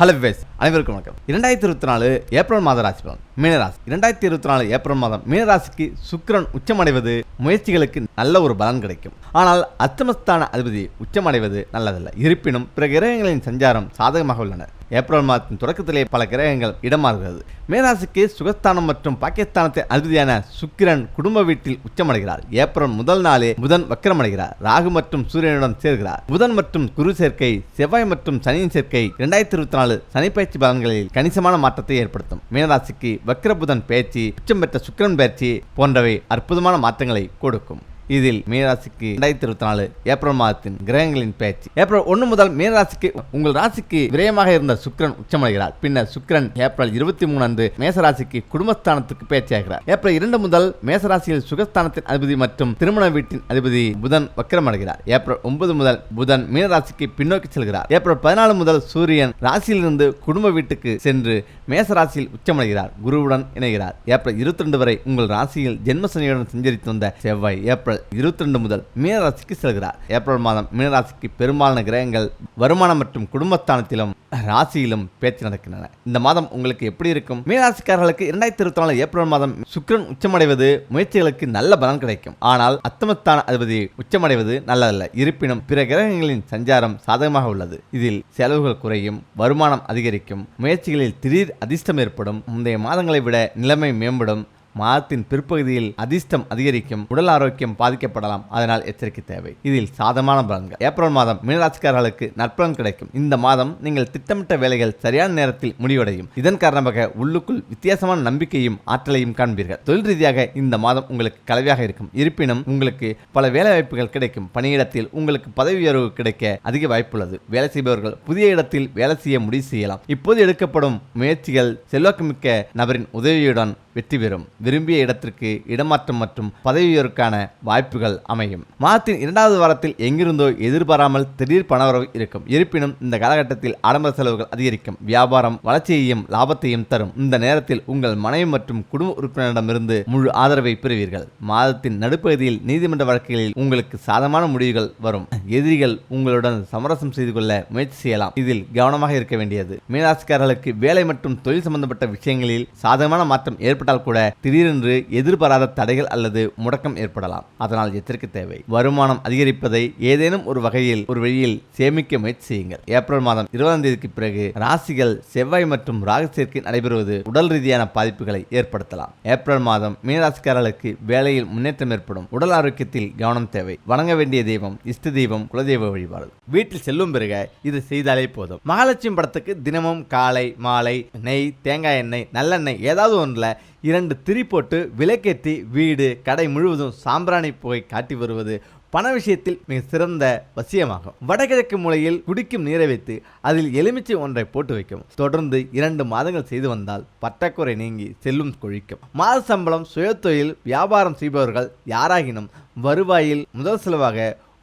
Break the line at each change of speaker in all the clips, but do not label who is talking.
Hello wives அனைவருக்கும் வணக்கம். இரண்டாயிரத்தி இருபத்தி நாலு ஏப்ரல் மாத ராசி பலன் மீனராசி இரண்டாயிரத்தி இருபத்தி நாலு ஏப்ரல் மாதம் மீனராசிக்கு சுக்கிரன் உச்சமடைவது முயற்சிகளுக்கு நல்ல ஒரு பலன் கிடைக்கும். ஆனால் அத்தமஸ்தான அதிபதி உச்சமடைவது நல்லதல்ல. இருப்பினும் பிற கிரகங்களின் சஞ்சாரம் சாதகமாக உள்ளன. ஏப்ரல் மாதத்தின் தொடக்கத்திலே பல கிரகங்கள் இடமாறுகிறது. மேராசிக்கு சுகஸ்தானம் மற்றும் பாகிஸ்தானத்தின் அதிபதியான சுக்கிரன் குடும்ப வீட்டில் உச்சமடைகிறார். ஏப்ரல் முதல் நாளே புதன் வக்கரமடைகிறார். ராகு மற்றும் சூரியனுடன் சேர்கிறார். புதன் மற்றும் குரு சேர்க்கை செவ்வாய் மற்றும் சனியின் சேர்க்கை இரண்டாயிரத்தி இருபத்தி நாலு சனிப்பயிற்சி பலன்களில் கணிசமான மாற்றத்தை ஏற்படுத்தும். மீனராசிக்கு வக்கர புதன் பயிற்சி உச்சம் பெற்ற சுக்கிரன் பயிற்சி போன்றவை அற்புதமான மாற்றங்களை கொடுக்கும். இதில் மீனராசிக்கு இரண்டாயிரத்தி இருபத்தி நாலு ஏப்ரல் மாதத்தின் கிரகங்களின் பேச்சு. ஏப்ரல் ஒன்று முதல் மீனராசிக்கு உங்கள் ராசிக்கு விரயமாக இருந்த சுக்கிரன் உச்சமடைகிறார். பின்னர் சுக்கரன் ஏப்ரல் இருபத்தி மூணு அன்று மேசராசிக்கு குடும்பஸ்தானத்துக்கு பயிற்சியாகிறார் ஏப்ரல் இரண்டு முதல் மேசராசியில் சுகஸ்தானத்தின் அதிபதி மற்றும் திருமண வீட்டின் அதிபதி புதன் வக்கரமடைகிறார். ஏப்ரல் ஒன்பது முதல் புதன் மீனராசிக்கு பின்னோக்கி செல்கிறார். ஏப்ரல் பதினாலு முதல் சூரியன் ராசியிலிருந்து குடும்ப வீட்டுக்கு சென்று மேசராசியில் உச்சமடைகிறார். குருவுடன் இணைகிறார். ஏப்ரல் இருபத்தி ரெண்டு வரை உங்கள் ராசியில் ஜென்மசனியுடன் சஞ்சரித்து வந்த செவ்வாய். ஏப்ரல் இருபத்தி ரெண்டு முதல் மீனராசிக்கு செல்கிறார். ஏப்ரல் மாதம் மீனராசிக்கு பெரும்பாலான கிரகங்கள் வருமானம் மற்றும் குடும்பஸ்தானத்திலும் ராசியிலும் பேச்சு நடக்கின்றன. இந்த மாதம் உங்களுக்கு எப்படி இருக்கும்? மீனராசிக்காரர்களுக்கு இரண்டாயிரத்தி இருபத்தி நாலு ஏப்ரல் மாதம் சுக்கிரன் உச்சமடைவது முயற்சிகளுக்கு நல்ல பலன் கிடைக்கும். ஆனால் அத்தமஸ்தான அதிபதி உச்சமடைவது நல்லதல்ல. இருப்பினும் பிற கிரகங்களின் சஞ்சாரம் சாதகமாக உள்ளது. இதில் செலவுகள் குறையும் வருமானம் அதிகரிக்கும் முயற்சிகளில் திடீர் அதிர்ஷ்டம் ஏற்படும். முந்தைய மாதங்களை விட நிலைமை மேம்படும். மாதத்தின் பிற்பகுதியில் அதிர்ஷ்டம் அதிகரிக்கும் உடல் ஆரோக்கியம் பாதிக்கப்படலாம். அதனால் எச்சரிக்கை தேவை. இதில் சாதமான பலன்கள். ஏப்ரல் மாதம் மீனராசிக்காரர்களுக்கு நற்பலன் கிடைக்கும். இந்த மாதம் நீங்கள் திட்டமிட்ட வேலைகள் சரியான நேரத்தில் முடிவடையும். இதன் காரணமாக உள்ளுக்குள் வித்தியாசமான நம்பிக்கையும் ஆற்றலையும் காண்பீர்கள். தொழில் ரீதியாக இந்த மாதம் உங்களுக்கு கலவையாக இருக்கும். இருப்பினும் உங்களுக்கு பல வேலை வாய்ப்புகள் கிடைக்கும். பணியிடத்தில் உங்களுக்கு பதவி உயர்வு கிடைக்க அதிக வாய்ப்புள்ளது. வேலை செய்பவர்கள் புதிய இடத்தில் வேலை செய்ய முடிவு செய்யலாம். இப்போது எடுக்கப்படும் முயற்சிகள் செல்வாக்குமிக்க நபரின் உதவியுடன் வெற்றி பெறும். விரும்பிய இடத்திற்கு இடமாற்றம் மற்றும் பதவியோருக்கான வாய்ப்புகள் அமையும். மாதத்தின் இரண்டாவது வாரத்தில் எங்கிருந்தோ எதிர்பாராமல் திடீர் பணவரவு இருக்கும். இருப்பினும் இந்த காலகட்டத்தில் ஆடம்பர செலவுகள் அதிகரிக்கும். வியாபாரம் வளர்ச்சியையும் லாபத்தையும் தரும். இந்த நேரத்தில் உங்கள் மனைவி மற்றும் குடும்ப உறுப்பினரிடமிருந்து முழு ஆதரவை பெறுவீர்கள். மாதத்தின் நடுப்பகுதியில் நீதிமன்ற வழக்குகளில் உங்களுக்கு சாதமான முடிவுகள் வரும். எதிரிகள் உங்களுடன் சமரசம் செய்து கொள்ள முயற்சி செய்யலாம். இதில் கவனமாக இருக்க வேண்டியது. மீனாசிக்காரர்களுக்கு வேலை மற்றும் தொழில் சம்பந்தப்பட்ட விஷயங்களில் சாதகமான மாற்றம் ஏற்பட்டால் கூட திடீரென்று எதிர்பாராத தடைகள் அல்லது முடக்கம் ஏற்படலாம். அதனால் எச்சரிக்கை தேவை. வருமானம் அதிகரிப்பதை ஏதேனும் ஒரு வகையில் ஒரு வழியில் சேமிக்க முயற்சி செய்யுங்கள். ஏப்ரல் மாதம் இருபதாம் தேதிக்கு பிறகு ராசிகள் செவ்வாய் மற்றும் ராகு சேர்க்கை நடைபெறுவது உடல் ரீதியான பாதிப்புகளை ஏற்படுத்தலாம். ஏப்ரல் மாதம் மீனராசிக்காரர்களுக்கு வேலையில் முன்னேற்றம் ஏற்படும். உடல் ஆரோக்கியத்தில் கவனம் தேவை. வணங்க வேண்டிய தெய்வம் இஷ்ட தெய்வம் குலதெய்வ வழிபாடு. வீட்டில் செல்லும் பிறகு இது செய்தாலே போதும். மகாலட்சுமி படத்துக்கு தினமும் காலை மாலை நெய் தேங்காய் எண்ணெய் நல்லெண்ணெய் ஏதாவது ஒன்றில் இரண்டு திரி போட்டு விளக்கேற்றி வீடு கடை முழுவதும் சாம்பிராணி புகை காட்டி வருவது பண விஷயத்தில் மிக சிறந்த வசியமாகும். வடகிழக்கு மூலையில் குடிக்கும் நீரை வைத்து அதில் எலுமிச்சை ஒன்றை போட்டு வைக்கும் தொடர்ந்து இரண்டு மாதங்கள் செய்து வந்தால் பற்றாக்குறை நீங்கி செல்லும் கொழிக்கும். மாத சம்பளம் சுயத்தொழில் வியாபாரம் செய்பவர்கள் யாராகினும் வருவாயில் முதல் செலவாக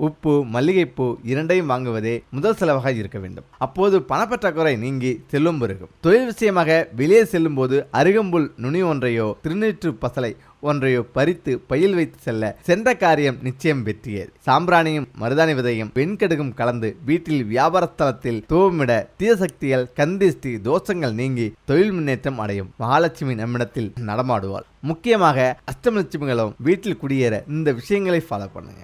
உப்பு மல்லிகைப்பூ இரண்டையும் வாங்குவதே முதல் செலவாக இருக்க வேண்டும். அப்போது பணப்பற்றாக்குறை நீங்கி செல்லும் பெருகும் தொழில் விஷயமாக வெளியே செல்லும்போது அருகம்புல் நுனி ஒன்றையோ திருநீற்று பசலை ஒன்றையோ பறித்து பயில் வைத்து செல்ல சென்ற காரியம் நிச்சயம் வெற்றியது. சாம்பிராணியும் மருதாணி விதையும் வெண்கடுகும் கலந்து வீட்டில் வியாபாரஸ்தலத்தில் தூவமிட தீயசக்திகள் கந்திஷ்டி தோஷங்கள் நீங்கி தொழில் முன்னேற்றம் அடையும் மகாலட்சுமி நம்மிடத்தில் நடமாடுவாள். முக்கியமாக அஷ்டமலட்சுமிகளும் வீட்டில் குடியேற இந்த விஷயங்களை ஃபாலோ பண்ணுங்க.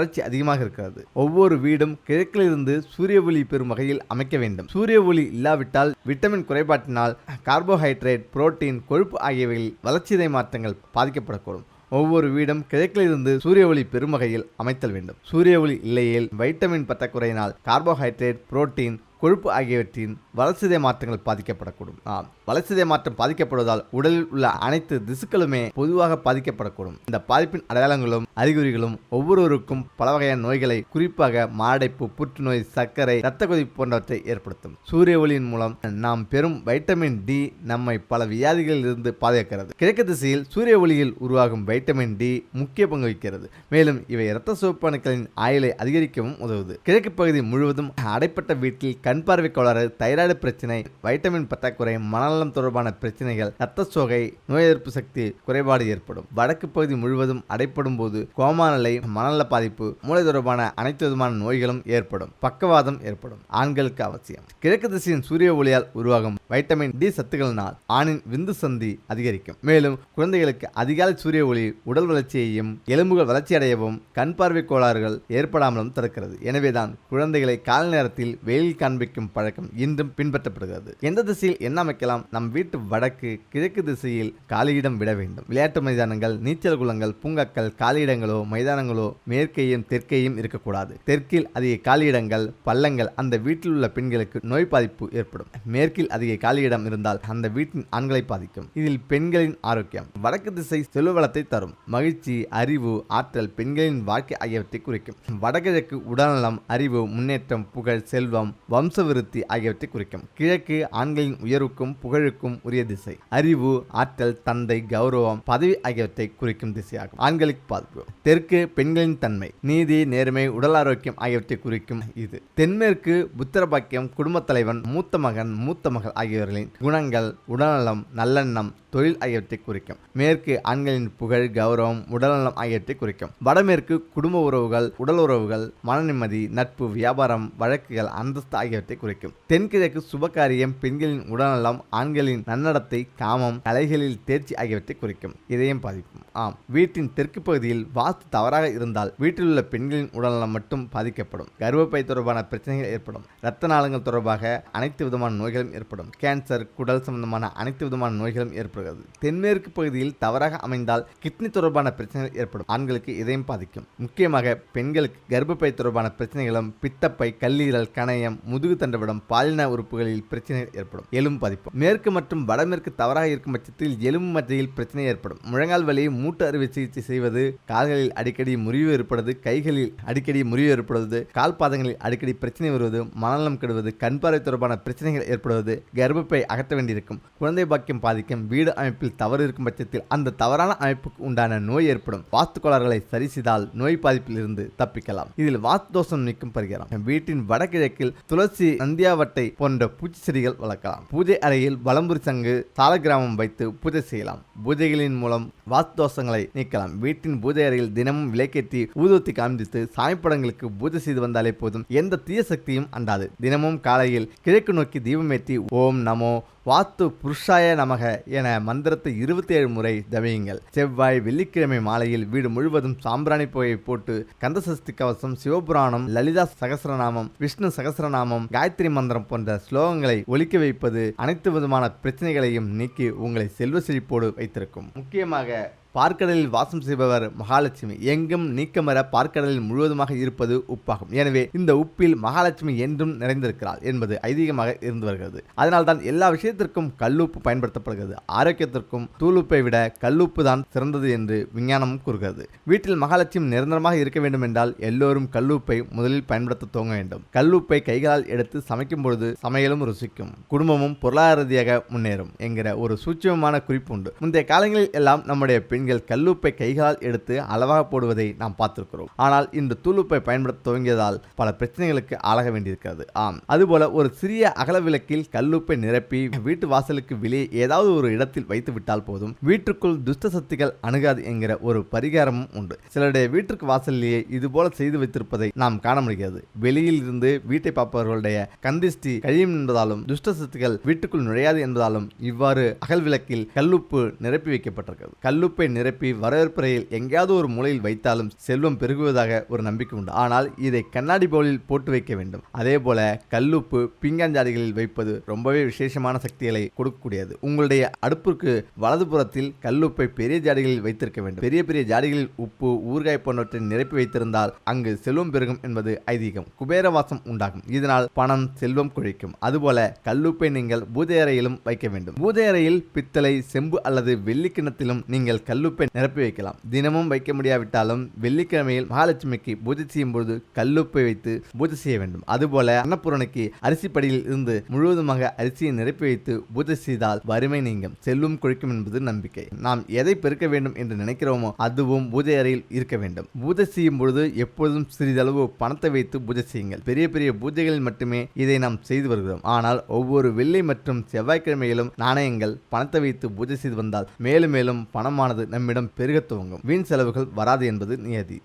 வறட்சி அதிகமாக இருக்கிறது ஒவ்வொரு வீடும் கிழக்கிலிருந்து சூரிய ஒளி பெறும் வகையில் அமைக்க வேண்டும். சூரிய ஒளி இல்லாவிட்டால் விட்டமின் குறைபாட்டினால் கார்போஹைட்ரேட் புரோட்டீன் கொழுப்பு ஆகியவைகளில் வளர்ச்சிதை மாற்றங்கள் பாதிக்கப்படக்கூடும். ஒவ்வொரு வீடும் கிழக்கிலிருந்து சூரிய ஒளி பெரும் வகையில் அமைத்தல் வேண்டும். சூரிய ஒளி இல்லையேல் வைட்டமின் பற்றாக்குறையினால் கார்போஹைட்ரேட் புரோட்டீன் கொழுப்பு ஆகியவற்றின் வளர்சிதை மாற்றங்கள் பாதிக்கப்படக்கூடும். ஆம் வளர்சிதை மாற்றம் பாதிக்கப்படுவதால் உடலில் உள்ள அனைத்து திசுக்களுமே பொதுவாக பாதிக்கப்படக்கூடும். இந்த பாதிப்பின் அடையாளங்களும் அறிகுறிகளும் ஒவ்வொருவருக்கும் பல வகையான நோய்களை குறிப்பாக மாரடைப்பு புற்றுநோய் சர்க்கரை இரத்த கொதிப்பு போன்றவற்றை ஏற்படுத்தும். சூரிய ஒளியின் மூலம் நாம் பெறும் வைட்டமின் டி நம்மை பல வியாதிகளில் இருந்து பாதுகாக்கிறது. கிழக்கு திசையில் சூரிய ஒளியில் உருவாகும் வைட்டமின் டி முக்கிய பங்கு வகிக்கிறது. மேலும் இவை இரத்த சிவப்பு ஆயுளை அதிகரிக்கவும் உதவுது. கிழக்கு பகுதி முழுவதும் அடைப்பட்ட வீட்டில் கண் பார்வை கோளாறு தைராய்டு பிரச்சனை வைட்டமின் பற்றாக்குறை மனநலம் தொடர்பான பிரச்சனைகள் இரத்த சோகை நோய் எதிர்ப்பு சக்தி குறைபாடு ஏற்படும். வடக்கு பகுதி முழுவதும் அடைப்படும் போது கோமா நிலை மனநல பாதிப்பு மூளை தொடர்பான அனைத்து விதமான நோய்களும் ஏற்படும். பக்கவாதம் ஏற்படும். ஆண்களுக்கு அவசியம். கிழக்கு திசையின் சூரிய ஒளியால் உருவாகும் வைட்டமின் டி சத்துக்களினால் ஆணின் விந்து சந்தி அதிகரிக்கும். மேலும் குழந்தைகளுக்கு அதிகாலை சூரிய ஒளி உடல் வளர்ச்சியையும் எலும்புகள் வளர்ச்சியடையவும் கண் பார்வை கோளாறுகள் ஏற்படாமலும் தடுக்கிறது. எனவேதான் குழந்தைகளை கால நேரத்தில் வெயில் காண்பிக்கும் பழக்கம் இன்றும் பின்பற்றப்படுகிறது. எந்த திசையில் என்ன அமைக்கலாம்? நம் வீட்டு வடக்கு கிழக்கு திசையில் காலியிடம் விட வேண்டும். விளையாட்டு மைதானங்கள் நீச்சல் குளங்கள் பூங்காக்கள் காலியிடங்களோ மைதானங்களோ மேற்கையும் தெற்கையும் இருக்கக்கூடாது. தெற்கில் அதிக காலியிடங்கள் பள்ளங்கள் அந்த வீட்டில் உள்ள பெண்களுக்கு நோய் பாதிப்பு ஏற்படும். மேற்கில் அதிக காலியிடம் இருந்தால் அந்த வீட்டின் ஆண்களை பாதிக்கும். இதில் பெண்களின் ஆரோக்கியம். வடக்கு திசை செல்வவளத்தை தரும். மகிழ்ச்சி அறிவு ஆற்றல் பெண்களின் வாழ்க்கை ஆகியவற்றை குறிக்கும். வடகிழக்கு உடல்நலம் அறிவு முன்னேற்றம் புகழ் செல்வம் வம்ச வம்சவிருத்தி ஆகியவற்றை குறிக்கும். கிழக்கு ஆண்களின் உயர்வுக்கும் புகழுக்கும் உரிய திசை. அறிவு ஆற்றல் தந்தை கௌரவம் பதவி ஆகியவற்றை குறிக்கும் திசையாகும். ஆண்களுக்கு பாதிப்பு தெற்கு பெண்களின் தன்மை. நீதி நேர்மை உடல் ஆரோக்கியம் ஆகியவற்றை குறிக்கும் இது. தென்மேற்கு புத்திரபாக்கியம் குடும்பத் தலைவன் மூத்த மகன் மூத்த மகள் ஆகியோர்களின் குணங்கள் உடல்நலம் நல்லெண்ணம் தொழில் ஆகியவற்றை குறிக்கும். மேற்கு ஆண்களின் புகழ் கௌரவம் உடல்நலம் ஆகியவற்றை குறிக்கும். வடமேற்கு குடும்ப உறவுகள் உடல் உறவுகள் மன நிம்மதி நட்பு வியாபாரம் வழக்குகள் அந்தஸ்து ஆகியவற்றை குறிக்கும். தென்கிழக்கு சுபகாரியம் பெண்களின் உடல்நலம் ஆண்களின் நன்னடத்தை காமம் கலைகளில் தேர்ச்சி ஆகியவற்றை குறிக்கும். இதயம் பாதிக்கும். ஆம். வீட்டின் தெற்கு பகுதியில் வாஸ்து தவறாக இருந்தால் வீட்டில் உள்ள பெண்களின் உடல்நலம் மட்டும் பாதிக்கப்படும். கர்ப்பப்பை தொடர்பான பிரச்சனைகள் ஏற்படும். இரத்த நாளங்கள் தொடர்பாக அனைத்து விதமான நோய்களும் ஏற்படும். கேன்சர் குடல் சம்பந்தமான அனைத்து விதமான நோய்களும் ஏற்படும். ஏற்படுகிறது. தென்மேற்கு பகுதியில் தவறாக அமைந்தால் கிட்னி தொடர்பான பிரச்சனைகள் ஏற்படும். ஆண்களுக்கு இதயம் பாதிக்கும். முக்கியமாக பெண்களுக்கு கர்ப்பப்பை தொடர்பான பிரச்சனைகளும் பித்தப்பை கல்லீரல் கணையம் முதுகு தண்டவிடம் பாலின உறுப்புகளில் பிரச்சனைகள் ஏற்படும். எலும்பு பாதிப்பு. மேற்கு மற்றும் வடமேற்கு தவறாக இருக்கும் பட்சத்தில் எலும்பு மத்தியில் பிரச்சனை ஏற்படும். முழங்கால் வலி மூட்டு அறுவை சிகிச்சை செய்வது கால்களில் அடிக்கடி முறிவு ஏற்படுவது கைகளில் அடிக்கடி முறிவு ஏற்படுவது கால் பாதங்களில் அடிக்கடி பிரச்சனை வருவது மனநலம் கெடுவது கண்பார்வை தொடர்பான பிரச்சனைகள் ஏற்படுவது கர்ப்பப்பை அகற்ற வேண்டியிருக்கும். குழந்தை பாக்கியம் பாதிக்கும். வீடு அமைப்பில் தவறு இருக்கும் பட்சத்தில் அந்த தவறான அமைப்புக்கு உண்டான நோய் ஏற்படும். வாஸ்து கோளாறுகளை சரி செய்தால் நோய் பாதிப்பில் இருந்து தப்பிக்கலாம். இதில் வாஸ்து தோஷம் நீக்கும் பரிகாரம். வீட்டின் வடகிழக்கில் துளசி நந்தியாவட்டை போன்ற பூச்சி செடிகள் வளர்க்கலாம். பூஜை அறையில் வலம்புரி சங்கு சாலகிராமம் வைத்து பூஜை செய்யலாம். பூஜைகளின் மூலம் வாஸ்து தோஷங்களை நீக்கலாம். வீட்டின் பூஜை அறையில் தினமும் விலைக்கேற்றி ஊதுவத்தி காண்பித்து சாமிப்படங்களுக்கு பூஜை செய்து வந்தாலே போதும். எந்த தீய சக்தியும் அண்டாது. தினமும் காலையில் கிழக்கு நோக்கி தீபமேற்றி ஓம் நமோ வாத்து புருஷாய நமக என மந்திரத்தை இருபத்தி ஏழு முறை தவியுங்கள். செவ்வாய் வெள்ளிக்கிழமை மாலையில் வீடு முழுவதும் சாம்பிராணி புகையை போட்டு கந்தசஷ்டி கவசம் சிவபுராணம் லலிதா சகசரநாமம் விஷ்ணு சகசரநாமம் காயத்ரி மந்திரம் போன்ற ஸ்லோகங்களை ஒலிக்க வைப்பது அனைத்து விதமான பிரச்சனைகளையும் நீக்கி உங்களை செல்வ செழிப்போடு வைத்திருக்கும். முக்கியமாக பார்க்கடலில் வாசம் செய்பவர் மகாலட்சுமி. எங்கும் நீக்கமர பார்க்கடலில் முழுவதுமாக இருப்பது உப்பாகும். எனவே இந்த உப்பில் மகாலட்சுமி என்றும் நிறைந்திருக்கிறாள் என்பது ஐதீகமாக இருந்து வருகிறது. அதனால்தான் எல்லா விஷயத்திற்கும் கல்லுப்பு பயன்படுத்தப்படுகிறது. ஆரோக்கியத்திற்கும் தூளுப்பை விட கல்லுப்பு தான் சிறந்தது என்று விஞ்ஞானமும் கூறுகிறது. வீட்டில் மகாலட்சுமி நிரந்தரமாக இருக்க வேண்டும் என்றால் எல்லோரும் கல்லுப்பை முதலில் பயன்படுத்த துவங்க வேண்டும். கல்லுப்பை கைகளால் எடுத்து சமைக்கும் பொழுது சமையலும் ருசிக்கும். குடும்பமும் பொருளாதார ரீதியாக முன்னேறும் என்கிற ஒரு சூட்சமமான குறிப்பு உண்டு. முந்தைய காலங்களில் எல்லாம் நம்முடைய பெண் பெண்கள் கல்லுப்பை கைகளால் எடுத்து அளவாக போடுவதை நாம் பார்த்திருக்கிறோம். ஆனால் இன்று தூளுப்பை பயன்படுத்த துவங்கியதால் பல பிரச்சனைகளுக்கு ஆளாக வேண்டியிருக்கிறது. ஆம். அதுபோல ஒரு சிறிய அகல விளக்கில் கல்லுப்பை நிரப்பி வீட்டு வாசலுக்கு வெளியே ஏதாவது ஒரு இடத்தில் வைத்து விட்டால் போதும். வீட்டுக்குள் துஷ்ட சக்திகள் அணுகாது என்கிற ஒரு பரிகாரமும் உண்டு. சிலருடைய வீட்டிற்கு வாசலிலேயே இதுபோல செய்து வைத்திருப்பதை நாம் காண முடிகிறது. வெளியில் இருந்து வீட்டை பார்ப்பவர்களுடைய கந்திஷ்டி கழியும் என்பதாலும் துஷ்ட சக்திகள் வீட்டுக்குள் நுழையாது என்பதாலும் இவ்வாறு அகல் விளக்கில் கல்லுப்பு நிரப்பி வைக்கப்பட்டிருக்கிறது. கல்லுப்பை நிரப்பி வரவேற்பறையில் எங்கேயாவது ஒரு மூலையில் வைத்தாலும் செல்வம் பெருகுவதாக ஒரு நம்பிக்கை உண்டு. ஆனால் இதை கண்ணாடி பவுலில் போட்டு வைக்க வேண்டும். அதே போல கல்லுப்பு பிங்காஞ்சாடிகளில் வைப்பது ரொம்பவே விசேஷமான சக்திகளை கொடுக்கக்கூடியது. உங்களுடைய அடுப்புக்கு வலதுபுறத்தில் கல்லுப்பை பெரிய ஜாடிகளில் வைத்திருக்க வேண்டும். பெரிய பெரிய ஜாடிகளில் உப்பு ஊறுகாய் போன்றவற்றை நிரப்பி வைத்திருந்தால் அங்கு செல்வம் பெருகும் என்பது ஐதீகம். குபேரவாசம் உண்டாகும். இதனால் பணம் செல்வம் குழிக்கும். அதுபோல கல்லுப்பை நீங்கள் பூஜை அறையிலும் வைக்க வேண்டும். பூஜை அறையில் பித்தளை செம்பு அல்லது வெள்ளி கிண்ணத்திலும் நீங்கள் கல்லுப்பை நிரப்பி வைக்கலாம். தினமும் வைக்க முடியாவிட்டாலும் வெள்ளிக்கிழமையில் மகாலட்சுமிக்கு பூஜை செய்யும் பொழுது கல்லுப்பை வைத்து பூஜை செய்ய வேண்டும். அதுபோல அன்னபூரனுக்கு அரிசி படியில் இருந்து முழுவதுமாக அரிசியை நிரப்பி வைத்து பூஜை செய்தால் வறுமை நீங்கும். செல்லும் குழிக்கும் என்பது நம்பிக்கை. நாம் எதை பெருக்க வேண்டும் என்று நினைக்கிறோமோ அதுவும் பூஜை அறையில் இருக்க வேண்டும். பூஜை செய்யும் பொழுது எப்பொழுதும் சிறிதளவு பணத்தை வைத்து பூஜை செய்யுங்கள். பெரிய பெரிய பூஜைகளில் மட்டுமே இதை நாம் செய்து வருகிறோம். ஆனால் ஒவ்வொரு வெள்ளி மற்றும் செவ்வாய்க்கிழமையிலும் நாணயங்கள் பணத்தை வைத்து பூஜை செய்து வந்தால் மேலும் மேலும் பணமானது நம்மிடம் பெருகத் துவங்கும். வீண் செலவுகள் வராது என்பது நியதி.